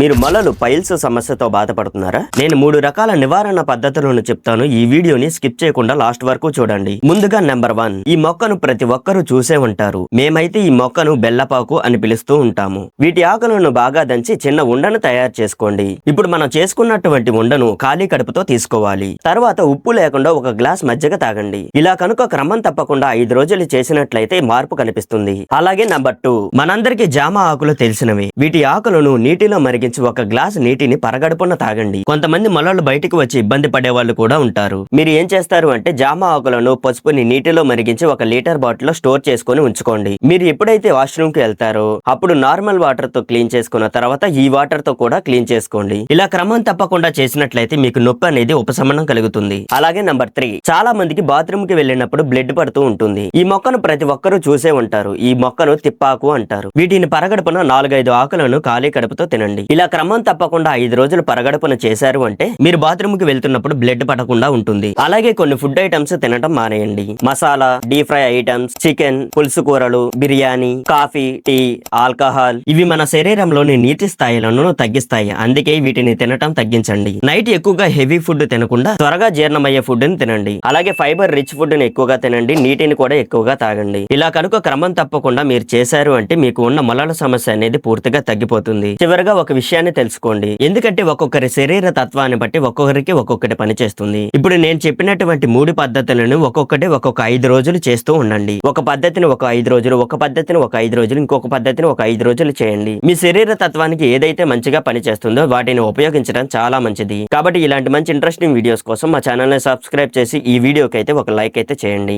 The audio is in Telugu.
మీరు మొలలు పైల్స్ సమస్యతో బాధపడుతున్నారా? నేను మూడు రకాల నివారణ పద్ధతులను చెప్తాను. ఈ వీడియోని స్కిప్ చేయకుండా లాస్ట్ వరకు చూడండి. ముందుగా నెంబర్ వన్. ఈ మొక్కను ప్రతి ఒక్కరూ చూసే ఉంటారు. మేమైతే ఈ మొక్కను బెల్లపాకు అని పిలుస్తూ ఉంటాము. వీటి ఆకులను బాగా దంచి చిన్న ఉండను తయారు చేసుకోండి. ఇప్పుడు మనం చేసుకున్నటువంటి ఉండను ఖాళీ కడుపుతో తీసుకోవాలి. తర్వాత ఉప్పు లేకుండా ఒక గ్లాస్ మజ్జిగ తాగండి. ఇలా కనుక క్రమం తప్పకుండా ఐదు రోజులు చేసినట్లయితే మార్పు కనిపిస్తుంది. అలాగే నెంబర్ టూ. మనందరికీ జామ ఆకులు తెలిసినవి. వీటి ఆకులను నీటిలో తగ్గించి ఒక గ్లాస్ నీటిని పరగడుపున తాగండి. కొంతమంది మొలలు బయటికి వచ్చి ఇబ్బంది పడే వాళ్ళు కూడా ఉంటారు. మీరు ఏం చేస్తారు అంటే జామ ఆకులను పసుపుని నీటిలో మరిగించి ఒక లీటర్ బాటిల్లో స్టోర్ చేసుకొని ఉంచుకోండి. మీరు ఎప్పుడైతే వాష్రూమ్కి వెళ్తారో అప్పుడు నార్మల్ వాటర్తో క్లీన్ చేసుకున్న తర్వాత ఈ వాటర్తో కూడా క్లీన్ చేసుకోండి. ఇలా క్రమం తప్పకుండా చేసినట్లయితే మీకు నొప్పి అనేది ఉపశమనం కలుగుతుంది. అలాగే నంబర్ త్రీ చాలా మందికి బాత్రూమ్కి వెళ్ళినప్పుడు బ్లడ్ పడుతూ ఉంటుంది. ఈ మొక్కను ప్రతి ఒక్కరూ చూసే ఉంటారు. ఈ మొక్కను తిప్పాకు అంటారు. వీటిని పరగడుపున నాలుగైదు ఆకులను ఖాళీ కడుపుతో తినండి. ఇలా క్రమం తప్పకుండా ఐదు రోజులు పరగడుపున చేశారు అంటే మీరు బాత్రూమ్కి వెళ్తున్నప్పుడు బ్లడ్ పడకుండా ఉంటుంది. అలాగే కొన్ని ఫుడ్ ఐటమ్స్ తినడం మానేయండి. Masala deep fry items chicken పులుసు కూరలు బిర్యానీ కాఫీ టీ ఆల్కహాల్ ఇవి మన శరీరంలోని నీటి స్థాయిలను తగ్గిస్తాయి. అందుకే వీటిని తినటం తగ్గించండి. నైట్ ఎక్కువగా హెవీ ఫుడ్ తినకుండా త్వరగా జీర్ణమయ్యే ఫుడ్ని తినండి. అలాగే ఫైబర్ రిచ్ ఫుడ్ని ఎక్కువగా తినండి. నీటిని కూడా ఎక్కువగా తాగండి. ఇలా కనుక క్రమం తప్పకుండా మీరు చేశారు అంటే మీకు ఉన్న మొలల సమస్య అనేది పూర్తిగా తగ్గిపోతుంది. చివరిగా ఒక విషయాన్ని తెలుసుకోండి. ఎందుకంటే ఒక్కొక్కరి శరీర తత్వాన్ని బట్టి ఒక్కొక్కరికి ఒక్కొక్కటి పనిచేస్తుంది ఇప్పుడు నేను చెప్పినటువంటి మూడు పద్ధతులను ఒక్కొక్కటి ఒక్కొక్క ఐదు రోజులు చేస్తూ ఉండండి. ఒక పద్ధతిని ఒక ఐదు రోజులు ఒక పద్ధతిని ఒక ఐదు రోజులు ఇంకొక పద్ధతిని ఒక ఐదు రోజులు చేయండి. మీ శరీర తత్వానికి ఏదైతే మంచిగా పనిచేస్తుందో వాటిని ఉపయోగించడం చాలా మంచిది. కాబట్టి ఇలాంటి మంచి ఇంట్రెస్టింగ్ వీడియోస్ కోసం మా ఛానల్ని సబ్స్క్రైబ్ చేసి ఈ వీడియోకి అయితే ఒక లైక్ అయితే చేయండి.